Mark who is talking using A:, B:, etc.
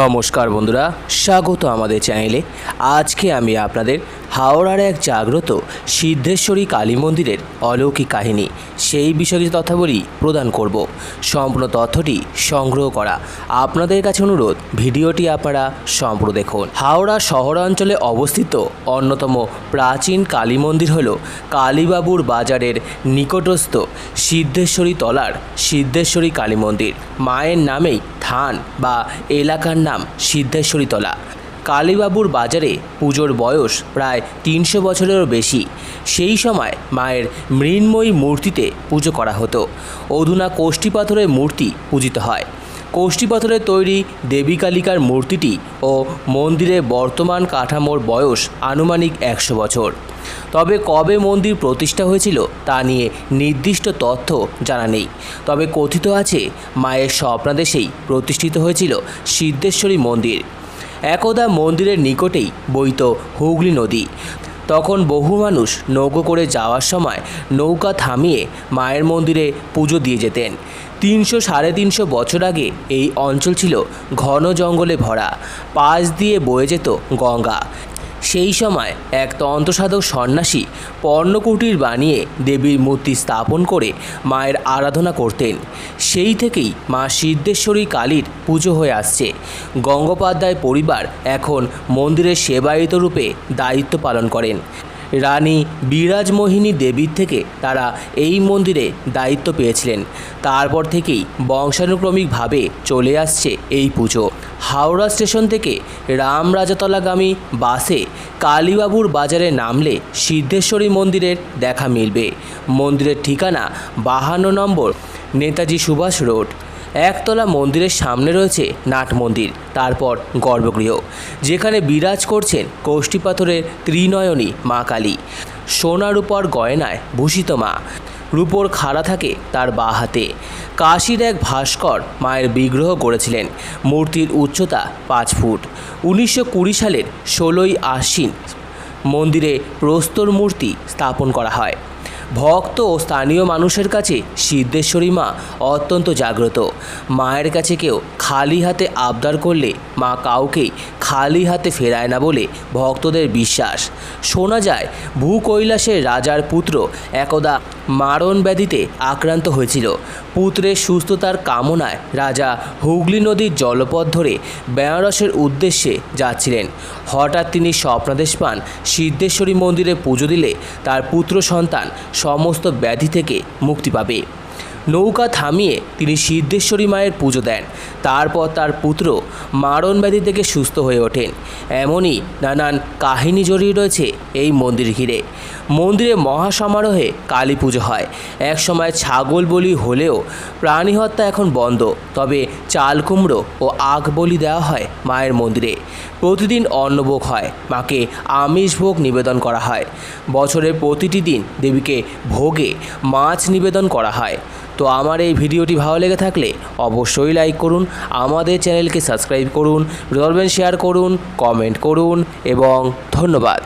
A: নমস্কার বন্ধুরা, স্বাগত আমাদের চ্যানেলে। আজকে আমি আপনাদের হাওড়ার এক জাগ্রত সিদ্ধেশ্বরী কালী মন্দিরের অলৌকিক কাহিনী, সেই বিষয়ে কিছু তথ্যাবলী প্রদান করব। সম্পূর্ণ তথ্যটি সংগ্রহ করা আপনাদের কাছে অনুরোধ, ভিডিওটি আপনারা সম্পূর্ণ দেখুন। হাওড়া শহরাঞ্চলে অবস্থিত অন্যতম প্রাচীন কালী মন্দির হল কালীবাবুর বাজারের নিকটস্থ সিদ্ধেশ্বরী তলার সিদ্ধেশ্বরী কালী মন্দির। মায়ের নামেই থান বা এলাকার নাম সিদ্ধেশ্বরীতলা। কালীবাবুর বাজারে পুজোর বয়স প্রায় তিনশো বছরেরও বেশি। সেই সময় মায়ের মৃন্ময়ী মূর্তিতে পুজো করা হতো। অধুনা কোষ্ঠী পাথরের মূর্তি পূজিত হয়। পাথরের তৈরি দেবী কালিকার মূর্তিটি ও মন্দিরের বর্তমান কাঠামোর বয়স আনুমানিক একশো বছর। তবে কবে মন্দির প্রতিষ্ঠা হয়েছিল তা নিয়ে নির্দিষ্ট তথ্য জানা নেই। তবে কথিত আছে, মায়ের স্বপ্নাদেশেই প্রতিষ্ঠিত হয়েছিল সিদ্ধেশ্বরী মন্দির। একদা মন্দিরের নিকটেই বইত হুগলি নদী। তখন বহু মানুষ নৌকো করে যাওয়ার সময় নৌকা থামিয়ে মায়ের মন্দিরে পুজো দিয়ে যেতেন। তিনশো সাড়ে তিনশো বছর আগে এই অঞ্চল ছিল ঘন জঙ্গলে ভরা। পাশ দিয়ে বয়ে যেত গঙ্গা। সেই সময় এক তন্ত্রসাধক সন্ন্যাসী পর্ণকুটির বানিয়ে দেবীর মূর্তি স্থাপন করে মায়ের আরাধনা করতেন। সেই থেকেই মা সিদ্ধেশ্বরী কালীর পুজো হয়ে আসছে। গঙ্গোপাধ্যায় পরিবার এখন মন্দিরের সেবায়িত রূপে দায়িত্ব পালন করেন। রানী বিরাজমোহিনী দেবীর থেকে তারা এই মন্দিরে দায়িত্ব পেয়েছিলেন। তারপর থেকেই বংশানুক্রমিকভাবে চলে আসছে এই পুজো। হাওড়া স্টেশন থেকে রামরাজাতলাগামী বাসে কালীবাবুর বাজারে নামলে সিদ্ধেশ্বরী মন্দিরের দেখা মিলবে। মন্দিরের ঠিকানা বাহান্ন নম্বর নেতাজি সুভাষ রোড। একতলা মন্দিরের সামনে রয়েছে নাট মন্দির, তারপর গর্ভগৃহ, যেখানে বিরাজ করছেন কোষ্ঠী পাথরের ত্রিনয়নী মা কালী। সোনার উপর গয়নায় ভূষিত মা, রূপোর খাড়া থাকে তার বাঁ হাতে। কাশির এক ভাস্কর মায়ের বিগ্রহ করেছিলেন মূর্তির উচ্চতা পাঁচ ফুট। উনিশশো কুড়ি সালের ষোলোই আশ্বিন মন্দিরে প্রস্তর মূর্তি স্থাপন করা হয়। ভক্ত ও স্থানীয় মানুষের কাছে সিদ্ধেশ্বরী মা অত্যন্ত জাগ্রত। মায়ের কাছে কেউ খালি হাতে আবদার করলে মা কাউকেই খালি হাতে ফেরায় না বলে ভক্তদের বিশ্বাস। শোনা যায় ভূ কৈলাসের রাজার পুত্র একদা মারণ ব্যাধিতে আক্রান্ত হয়েছিল। পুত্রের সুস্থতার কামনায় রাজা হুগলি নদীর জলপথ ধরে বেনারসের উদ্দেশ্যে যাচ্ছিলেন। হঠাৎ তিনি স্বপ্নাদেশ পান। সিদ্ধেশ্বরী মন্দিরে পুজো দিলে তার পুত্র সন্তান সমস্ত ব্যাধি থেকে মুক্তি পাবে। নৌকা থামিয়ে তিনি সিদ্ধেশ্বরী মায়ের পুজো দেন। তারপর তার পুত্র মারণ ব্যাধি থেকে সুস্থ হয়ে ওঠেন। এমনই নানান কাহিনী জড়িয়ে রয়েছে এই মন্দির ঘিরে। মন্দিরে মহাসমারোহে কালী পুজো হয়। একসময় ছাগল বলি হলেও প্রাণী হত্যা এখন বন্ধ। তবে চাল কুমড়ো ও আখ বলি দেওয়া হয় মায়ের মন্দিরে। প্রতিদিন অন্নভোগ হয়, মাকে আমিষ ভোগ নিবেদন করা হয়। বছরের প্রতিটি দিন দেবীকে ভোগে মাছ নিবেদন করা হয়। তো আমার এই ভিডিওটি ভালো লেগে থাকলে অবশ্যই লাইক করুন, আমাদের চ্যানেলকে সাবস্ক্রাইব করুন ধরবেন শেয়ার করুন কমেন্ট করুন এবং ধন্যবাদ।